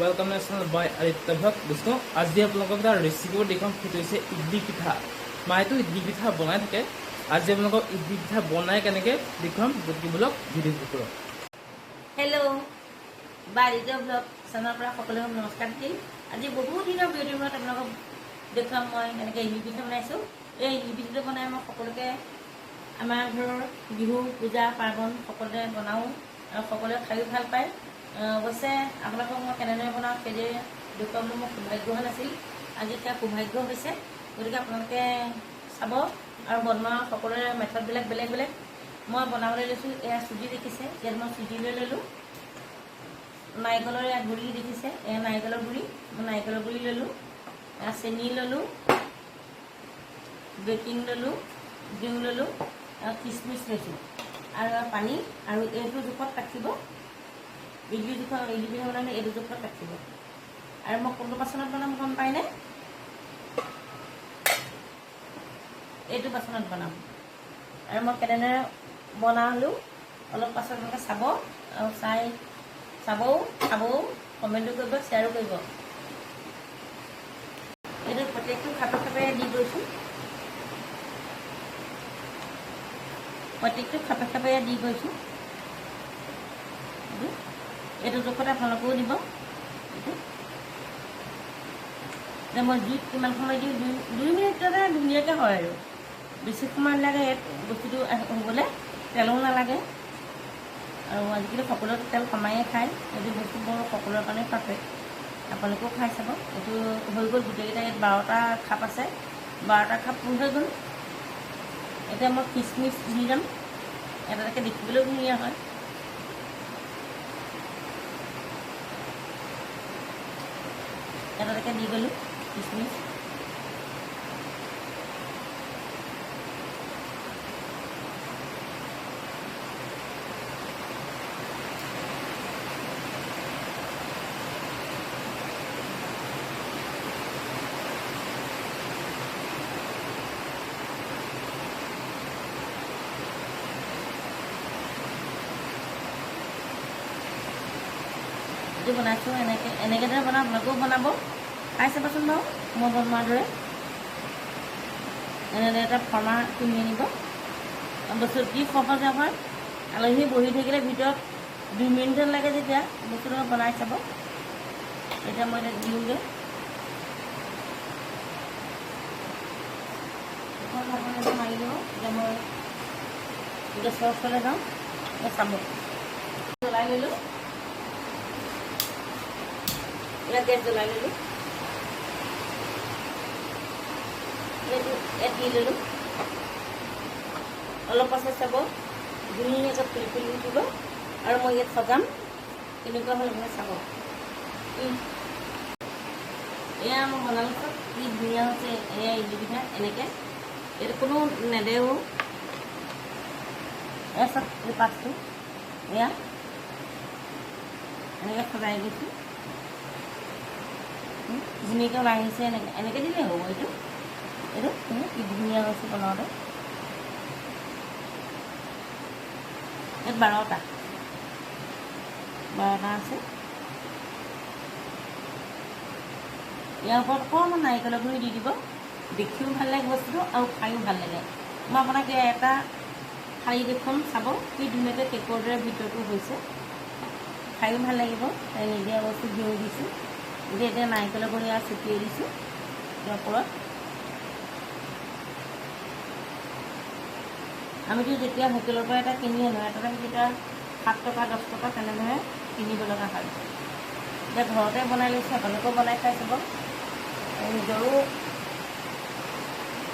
Welcome national by Aditya ভক দোস্ত আজি আপোনালোকক এটা ৰেচিপিও দেখুৱাম সেইটো হৈছে ইডলি পিঠা মায়েতো ইডলি পিঠা বনাই থাকে আজি আপোনালোকক ইডলি পিঠা বনাই কেনেকৈ দেখুৱাম গতিকে বলক ভিডিঅ'টো কৰক হেল্ল' বাৰিজ ব্লগ চেনেলৰ পৰা সকলোকে নমস্কাৰ দিম আজি বহুত দিনৰ বিৰতিৰ মূৰত আপোনালোকক দেখুৱাম মই এনেকৈ ইডলি পিঠা বনাইছোঁ এই ইডলি পিঠাটো বনাই মই সকলোকে আমাৰ ঘৰৰ বিহু পূজা পাৰ্বণ সকলোতে বনাওঁ। আৰু সকলোৱে খায়ো ভাল পায়। অৱশ্যে আপোনালোকক মই কেনেদৰে বনাওঁ সেইদৰে দেখুৱাবলৈ মোৰ সৌভাগ্য হোৱা নাছিল। আজি এতিয়া সৌভাগ্য হৈছে। গতিকে আপোনালোকে চাব আৰু বনোৱা সকলোৰে মেথডবিলাক বেলেগ বেলেগ। মই বনাবলৈ লৈছোঁ এয়া চুজি দেখিছে ইয়াত মই চুজি লৈ ল'লোঁ। নাৰিকলৰ গুড়ি দেখিছে এয়া নাৰিকলৰ গুড়ি মই নাৰিকলৰ গুড়ি ল'লোঁ। চেনি ল'লোঁ বেকিং ল'লোঁ ঘিউ ল'লোঁ আৰু খিচমিচ লৈছোঁ। আৰু পানী আৰু এইটো জোখত ৰাখিব। ইডলি জোখত ইডলি বনালে এইটো জোখত ৰাখিব আৰু মই কোনটো বাচনত বনাম গম পায়নে এইটো বাচনত বনাম আৰু মই কেনেদৰে বনালোঁ অলপ পাছত আপোনালোকে চাব আৰু চাই চাবও খাবও কমেণ্টো কৰিব শ্বেয়াৰো কৰিব এইটো প্ৰত্যেকটো খাপে খাপে দি গৈছোঁ প্ৰত্যেকটো খাপে খাপে দি গৈছোঁ এইটো জোখতে আপোনালোকেও দিব। এতিয়া মই জুইত কিমান সময় দিওঁ? দুই দুই মিনিটতে ধুনীয়াকৈ হয় আৰু। বেছি সময় নালাগে ইয়াত বস্তুটো হ'বলৈ। তেলো নালাগে। আৰু আজিকালি সকলোৱে তেল কমায়ে খায়। এইটো বস্তু বৰ সকলোৰে কাৰণে পাৰফেক্ট আপোনালোকেও খাই চাব। এইটো হৈ গ'ল। গোটেইকেইটা ইয়াত বাৰটা খাপ আছে। বাৰটা খাপ পূৰ হৈ গ'ল। এতিয়া মই খিচমিচ দি যাম এটা এটাকৈ দেখিবলৈও ধুনীয়া হয়। এটা এটাকৈ দি গ'লোঁ খিচমিচ এইটো বনাইছোঁ এনেকৈ এনেকৈ দৰে বনাওঁ আপোনালোকেও বনাব খাই চাবচোন বাৰু, মই বনোৱাৰ দৰে। এনেদৰে এটা ফৰ্মা কিনি আনিব। বস্তু কি সহজে হয় আলহী বহি থাকিলে ভিতৰত দুই মিনিট লাগে যেতিয়া, বস্তুটো বনাই চাব। এতিয়া মই এতিয়া দিওঁগৈ। মাৰি দিওঁ এতিয়া মই গেছৰ ওচৰলৈ যাওঁ এতিয়া চাব জ্বলাই ল'লোঁ। ইয়াত গেছ জ্বলাই ল'লোঁ। ইয়াত দি ল'লোঁ অলপ পাছত চাব ধুনীয়াকৈ ফুলি ফুলি উঠিব আৰু মই ইয়াত সজাম কেনেকুৱা হ'ল আপুনি চাব। এয়া মই বনালোঁ কি ধুনীয়া হৈছে এয়া ইডলি পিঠা এনেকৈ এইটো কোনো নেদেও এয়া চব এই পাছটো এয়া এনেকৈ সজাই দিছোঁ ধুনীয়াকৈ আহিছে এনেকৈ এনেকৈ দিলেই হ'ব এইটো হৈছে বনাওঁতে ইয়াত বাৰটা বাৰটা আছে ইয়াৰ ওপৰত অকণমান নাৰিকলৰ গুড়ি দি দিব দেখিও ভালো লাগে বস্তুটো আৰু খায়ো ভালো লাগে মই আপোনাক এটা খাই দেখুৱাম চাব কি ধুনীয়াকৈ কেকৰ দৰে ভিতৰটো হৈছে খায়ো ভালো লাগিব তাই নিদিয়া বস্তু দিওঁ দিছোঁ এতিয়া এতিয়া নাৰিকলৰ গুড়ি আৰু ছটিয়াই দিছোঁ ইয়াৰ ওপৰত আমিতো যেতিয়া হোটেলৰ পৰা এটা কিনি আনো এটা যেতিয়া সাত টকা দহ টকা তেনেদৰে কিনিব লগা হয়। এতিয়া ঘৰতে বনাই লৈছোঁ আপোনালোকেও বনাই খাই চাব। নিজৰো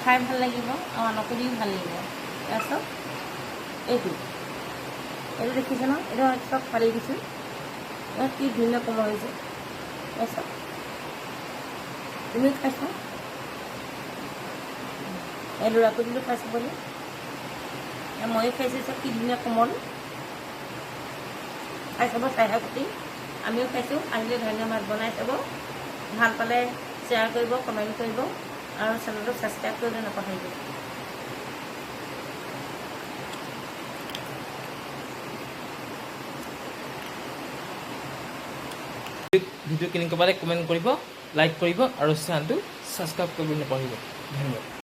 খাই ভাল লাগিব আৰু আনকো দিও ভাল লাগিব। তাৰপিছত এইটো। এইটো দেখিছে ন এইটো চব ফালি দিছোঁ। কি ধুনীয়া কোমল হৈছে। তাৰপিছত তুমিও খাইছা? এই ল'ৰাটো দিলোঁ খাই এয়া ময়ো খাইছোঁ চব কি ধুনীয়া কোমল খাই চাব চাইহা কুটি আমিও খাইছোঁ আহিলে ধন্যবাদ বনাই চাব ভাল পালে শ্বেয়াৰ কৰিব কমেণ্ট কৰিব আৰু চেনেলটো ছাবস্ক্ৰাইব কৰিবলৈ নাপাহৰিব ভিডিঅ' কেনেকুৱা পালে কমেণ্ট কৰিব লাইক কৰিব আৰু চেনেলটো ছাবস্ক্ৰাইব কৰিব নাপাহৰিব ধন্যবাদ।